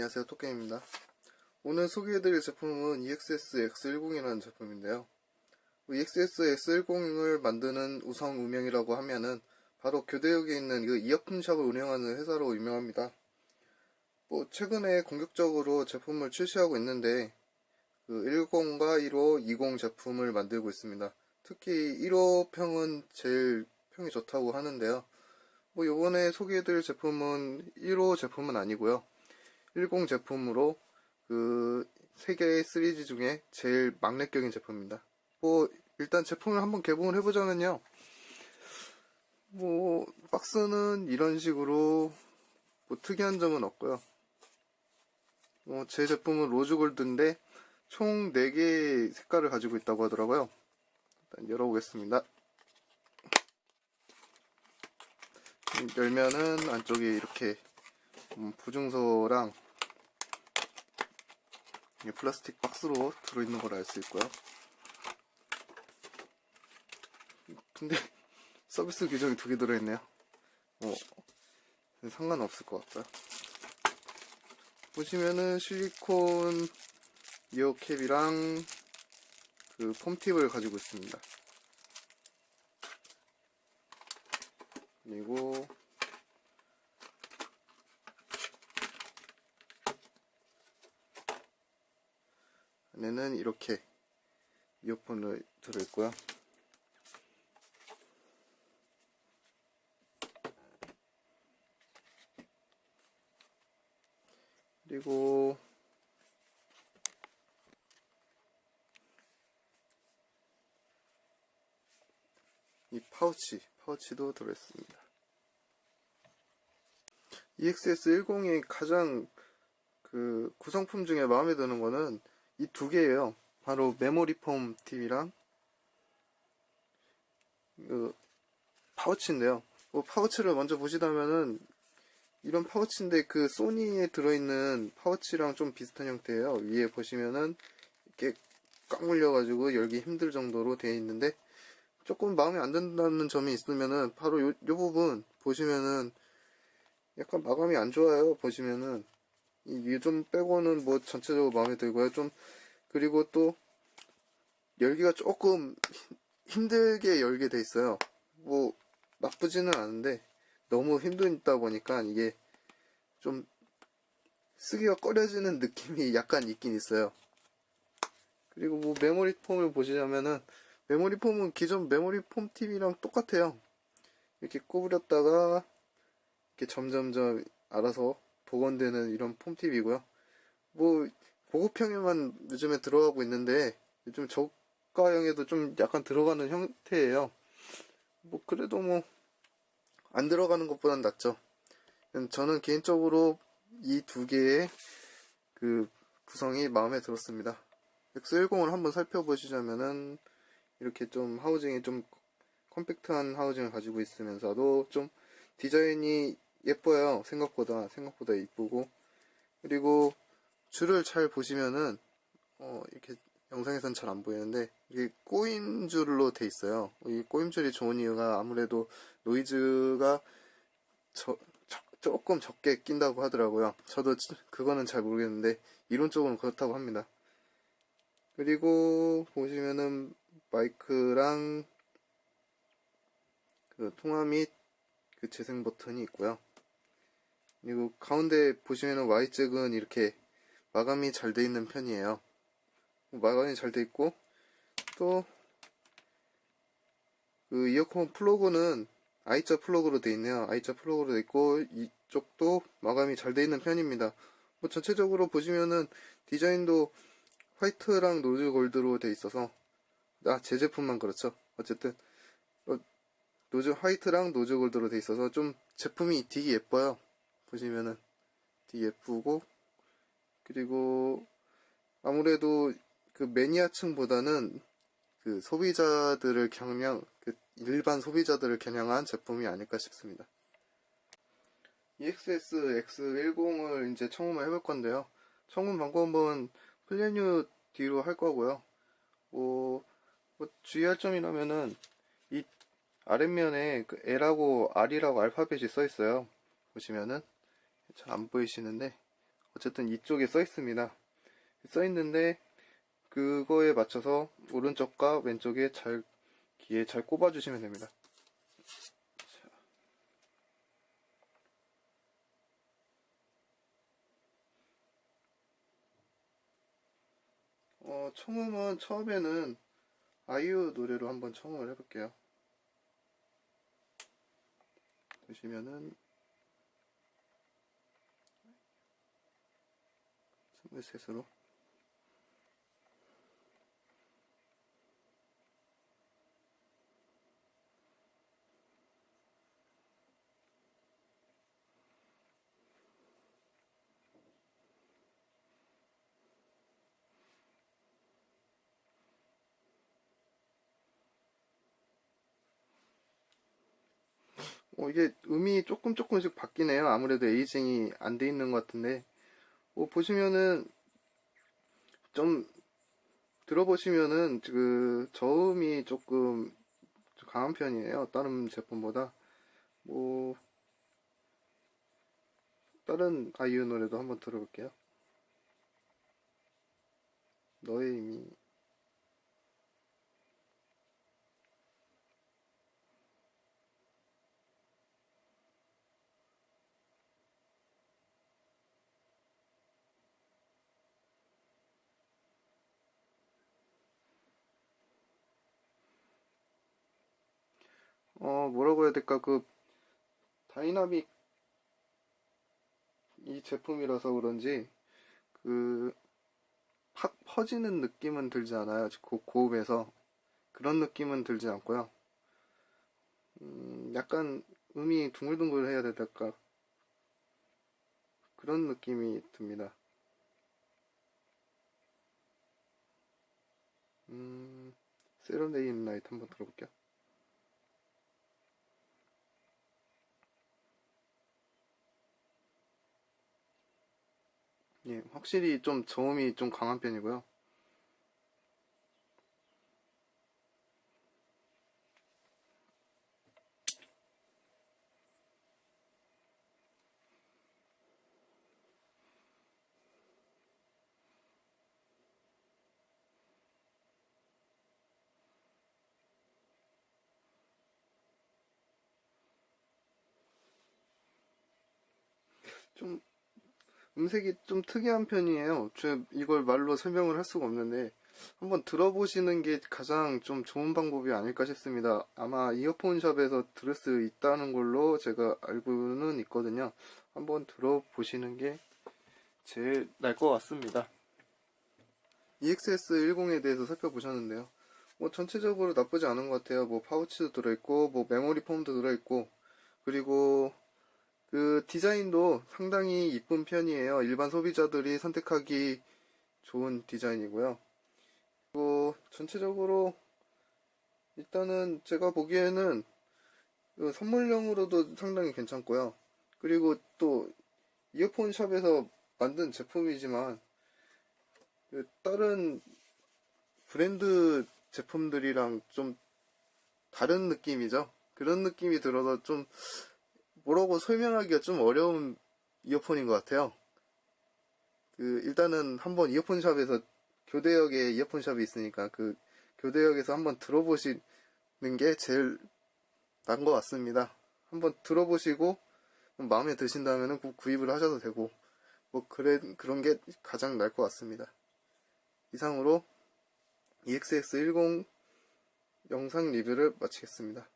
안녕하세요 토끼입니다. 오늘 소개해드릴 제품은 EXS X10이라는 제품인데요. EXS X10을 만드는 우성 음영이라고 하면은 바로 교대역에 있는 그 이어폰샵을 운영하는 회사로 유명합니다. 뭐 최근에 공격적으로 제품을 출시하고 있는데 그 10과 15, 20 제품을 만들고 있습니다. 특히 1호 평은 제일 평이 좋다고 하는데요. 뭐 요번에 소개해드릴 제품은 1호 제품은 아니고요 10 제품으로 그 세계 시리즈 중에 제일 막내격인 제품입니다. 뭐 일단 제품을 한번 개봉을 해보자면요. 뭐 박스는 이런 식으로 뭐 특이한 점은 없고요. 뭐 제 제품은 로즈 골드인데 총 4개의 색깔을 가지고 있다고 하더라고요. 일단 열어보겠습니다. 열면은 안쪽에 이렇게 음, 보증서랑 이게 플라스틱 박스로 들어있는 걸 알 수 있고요. 근데 서비스 규정이 두 개 들어있네요. 뭐 상관없을 것 같고요. 보시면은 실리콘 이어캡이랑 그 폼팁을 가지고 있습니다. 그리고 안에는 이렇게 이어폰을 들어있고요. 그리고 이 파우치, 파우치도 들어있습니다. EXS10의 가장 그 구성품 중에 마음에 드는 거는 이 두 개예요. 바로 메모리 폼 TV랑 그 파우치인데요. 그 파우치를 먼저 보시다면은 이런 파우치인데 그 소니에 들어있는 파우치랑 좀 비슷한 형태예요. 위에 보시면은 이렇게 꽉 물려가지고 열기 힘들 정도로 되어 있는데 조금 마음에 안 든다는 점이 있으면은 바로 요, 요 부분 보시면은 약간 마감이 안 좋아요. 보시면은 이좀 빼고는 뭐 전체적으로 마음에 들고요. 좀 그리고 또 열기가 조금 힘들게 열게 돼 있어요. 뭐 나쁘지는 않은데 너무 힘들다 보니까 이게 좀 쓰기가 꺼려지는 느낌이 약간 있긴 있어요. 그리고 뭐 메모리 폼을 보시자면은 메모리 폼은 기존 메모리 폼 TV랑 똑같아요. 이렇게 구부렸다가 이렇게 점점점 알아서 복원되는 이런 폼 TV고요. 뭐 고급형에만 요즘에 들어가고 있는데 요즘 저가형에도 좀 약간 들어가는 형태예요. 뭐 그래도 뭐 안 들어가는 것보단 낫죠. 저는 개인적으로 이 두 개의 그 구성이 마음에 들었습니다. X10을 한번 살펴보시자면은 이렇게 좀 하우징이 좀 컴팩트한 하우징을 가지고 있으면서도 좀 디자인이 예뻐요. 생각보다 생각보다 이쁘고 그리고 줄을 잘 보시면은 어 이렇게 영상에선 잘 안 보이는데 이게 꼬임 줄로 돼 있어요. 이 꼬임 줄이 좋은 이유가 아무래도 노이즈가 저, 저, 조금 적게 낀다고 하더라고요. 저도 그거는 잘 모르겠는데 이론적으로는 그렇다고 합니다. 그리고 보시면은 마이크랑 그 통화 및 그 재생 버튼이 있고요. 그리고 가운데 보시면은 Y잭은 이렇게 마감이 잘 돼 있는 편이에요. 마감이 잘 돼 있고 또 그 이어폰 플러그는 I자 플러그로 돼 있네요. I자 플러그로 돼 있고 이쪽도 마감이 잘 돼 있는 편입니다. 뭐 전체적으로 보시면은 디자인도 화이트랑 노즈 골드로 돼 있어서 아제 제품만 그렇죠. 어쨌든 어, 노즈 화이트랑 노즈 골드로 돼 있어서 좀 제품이 되게 예뻐요. 보시면은 되게 예쁘고 그리고 아무래도 그 매니아층보다는 그 소비자들을 겨냥 그 일반 소비자들을 겨냥한 제품이 아닐까 싶습니다. EXS X10을 이제 청음을 해볼 건데요. 청음 방법은 플래뉴 뒤로 할 거고요. 뭐, 뭐 주의할 점이라면은 이 아랫면에 그 L하고 R이라고 알파벳이 써 있어요. 보시면은 잘 안 보이시는데 어쨌든 이쪽에 써 있습니다. 써 있는데 그거에 맞춰서 오른쪽과 왼쪽에 잘 귀에 잘 꼽아 주시면 됩니다. 어, 청음은 처음에는 아이유 노래로 한번 청음을 해볼게요. 보시면은 스물셋으로 어, 이게 음이 조금 조금씩 바뀌네요. 아무래도 에이징이 안 돼 있는 것 같은데, 어, 보시면은, 좀, 들어보시면은, 그, 저음이 조금 강한 편이에요. 다른 제품보다. 뭐, 다른 아이유 노래도 한번 들어볼게요. 너의 힘이. 어, 뭐라고 해야 될까, 그, 다이나믹, 이 제품이라서 그런지, 그, 팍 퍼지는 느낌은 들지 않아요. 고, 고음에서. 그런 느낌은 들지 않고요. 음, 약간 음이 둥글둥글 해야 될까. 그런 느낌이 듭니다. 음, 세련데이 인 라이트 한번 들어볼게요. 예, 확실히 좀 저음이 좀 강한 편이고요. 좀 음색이 좀 특이한 편이에요. 저 이걸 말로 설명을 할 수가 없는데 한번 들어보시는 게 가장 좀 좋은 방법이 아닐까 싶습니다. 아마 이어폰 샵에서 들을 수 있다는 걸로 제가 알고는 있거든요. 한번 들어보시는 게 제일 날 것 같습니다. EXS10에 대해서 살펴보셨는데요. 뭐 전체적으로 나쁘지 않은 것 같아요. 뭐 파우치도 들어있고 뭐 메모리 폼도 들어있고 그리고 그 디자인도 상당히 이쁜 편이에요. 일반 소비자들이 선택하기 좋은 디자인이고요. 그리고 전체적으로 일단은 제가 보기에는 그 선물용으로도 상당히 괜찮고요. 그리고 또 이어폰 샵에서 만든 제품이지만 그 다른 브랜드 제품들이랑 좀 다른 느낌이죠. 그런 느낌이 들어서 좀 뭐라고 설명하기가 좀 어려운 이어폰인 것 같아요. 그 일단은 한번 이어폰샵에서 교대역에 이어폰샵이 있으니까 그 교대역에서 한번 들어보시는 게 제일 난 것 같습니다. 한번 들어보시고 마음에 드신다면 구입을 하셔도 되고 뭐 그래 그런 게 가장 날 것 같습니다. 이상으로 EXS10 영상 리뷰를 마치겠습니다.